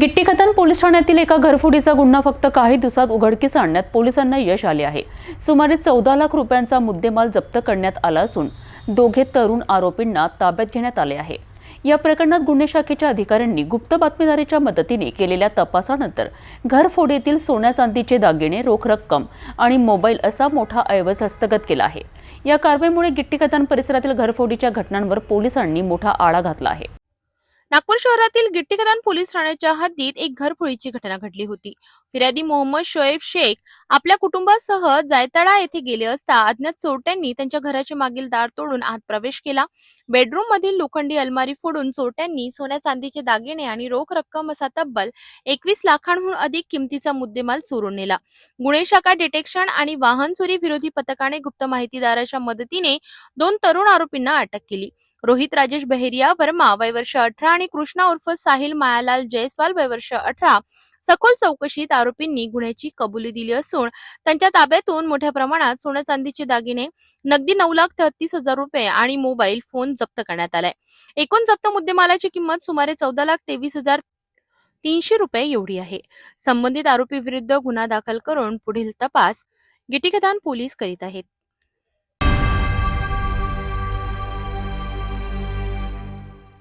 गिट्टीकतन police ठाण्यातील एका घरफोडीचा गुन्हा फक्त काही दिवसात उघडकीस आणण्यात पोलिसांना यश आले आहे. सुमारे चौदा लाख रुपयांचा मुद्देमाल जप्त करण्यात आला असून दोघे तरुण आरोपींना ताब्यात घेण्यात आले आहे. या प्रकरणात गुन्हे शाखेच्या अधिकाऱ्यांनी गुप्त बातमीदारीच्या मदतीने केलेल्या तपासानंतर घरफोडीतील सोन्या चांदीचे दागिने रोख रक्कम आणि मोबाईल असा मोठा ऐवज हस्तगत केला आहे. या कारवाईमुळे गिट्टीकतान परिसरातील घरफोडीच्या घटनांवर पोलिसांनी मोठा आळा घातला आहे. नागपूर शहरातील गिट्टीकरान पोलीस ठाण्याच्या हद्दीत एक घरफोळीची घटना घडली होती. फिर्यादी मोहम्मद शोएब शेख आपल्या कुटुंबासह जायतळा येथे गेले असता अज्ञात चोरट्यांनी त्यांच्या घराचे मागील दार तोडून आत प्रवेश केला. बेडरूम मधील लोखंडी अलमारी फोडून चोरट्यांनी सोन्या चांदीचे दागिने आणि रोख रक्कम असा तब्बल एकवीस लाखांहून अधिक किमतीचा मुद्देमाल चोरून नेला. गुन्हे शाखा डिटेक्शन आणि वाहन चोरी विरोधी पथकाने गुप्त माहितीदाराच्या मदतीने दोन तरुण आरोपींना अटक केली. रोहित राजेश बहेरिया वर्मा वय वर्ष अठरा आणि कृष्णा उर्फ साहिल मायालाल जयस्वाल वय वर्ष अठरा. सखोल चौकशीत आरोपींनी गुन्ह्याची कबुली दिली असून त्यांच्या ताब्यातून मोठ्या प्रमाणात सोन्या चांदीचे दागिने नगदी नऊ लाख तेहतीस हजार रुपये आणि मोबाईल फोन जप्त करण्यात आलाय. एकूण जप्त मुद्देमालाची किंमत सुमारे चौदा लाख तेवीस हजार तीनशे रुपये एवढी आहे. संबंधित आरोपी विरुद्ध गुन्हा दाखल करून पुढील तपास गिटीकदान पोलीस करीत आहेत.